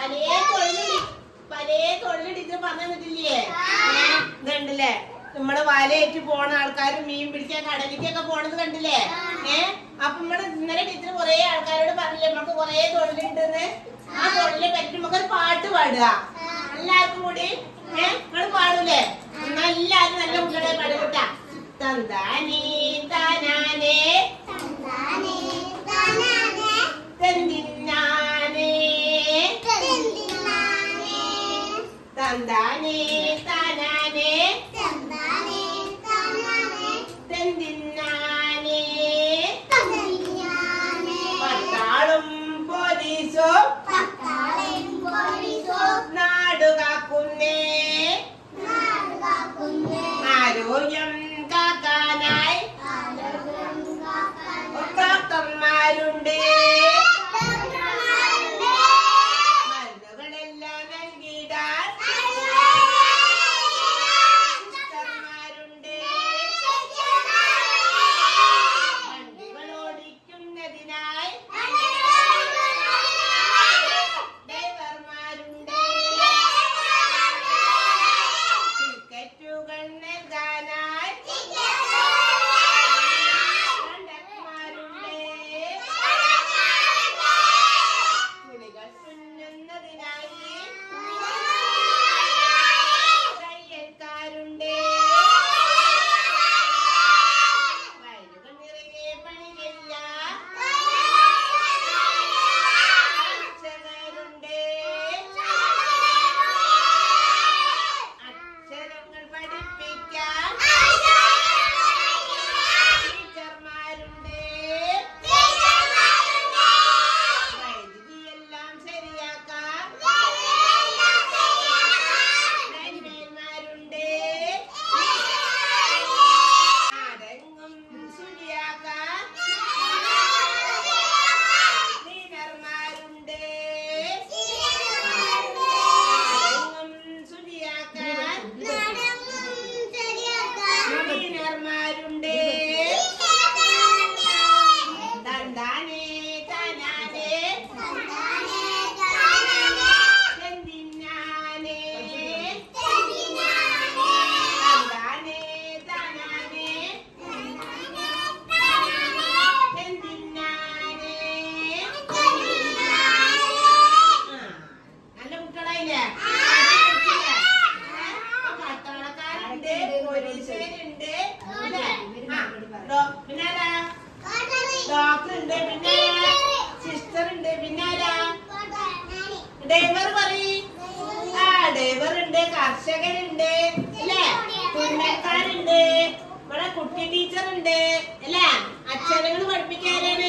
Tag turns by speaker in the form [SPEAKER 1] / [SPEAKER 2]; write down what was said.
[SPEAKER 1] പലേ തൊഴിൽ പലേ തൊഴിൽ ടീച്ചർ പറഞ്ഞു തന്നിട്ടില്ലേ? ഇതുണ്ടല്ലേ? നമ്മൾ വലയേറ്റ് പോണ ആൾക്കാരും മീൻ പിടിക്കാൻ കടലിക്കൊക്കെ പോണത് കണ്ടില്ലേ? ഏ? അപ്പൊ നമ്മൾ ഇന്നലെ ടീച്ചർ കുറെ ആൾക്കാരോട് പറഞ്ഞില്ലേ നമുക്ക് കൊറേ തൊഴിലുണ്ടെന്ന്. ആ തൊഴിലിനെ പറ്റി നമുക്കൊരു പാട്ട് പാടുക. എല്ലാവർക്കും കൂടി ഏഹ് നിങ്ങൾ പാടൂലേ? എന്നാ എല്ലാരും നല്ല കുട്ടികളെ പാടുക തന്താനേ തന്താനേ താനാനേ പോലീസുകാരുണ്ട് പിന്നെ ആരാ ഡോക്ടർ ഉണ്ട് പിന്നെ സിസ്റ്റർ ഉണ്ട് പിന്നെ ആരാ ഡ്രൈവർ പറയ്. ആ ഡ്രൈവർ ഉണ്ട് കർഷകരുണ്ട് അല്ലേ? തുന്നക്കാരുണ്ട് ഇവിടെ കുട്ടി ടീച്ചർ ഉണ്ട് അല്ലേ? അക്ഷരങ്ങൾ പഠിപ്പിക്കാനാണ്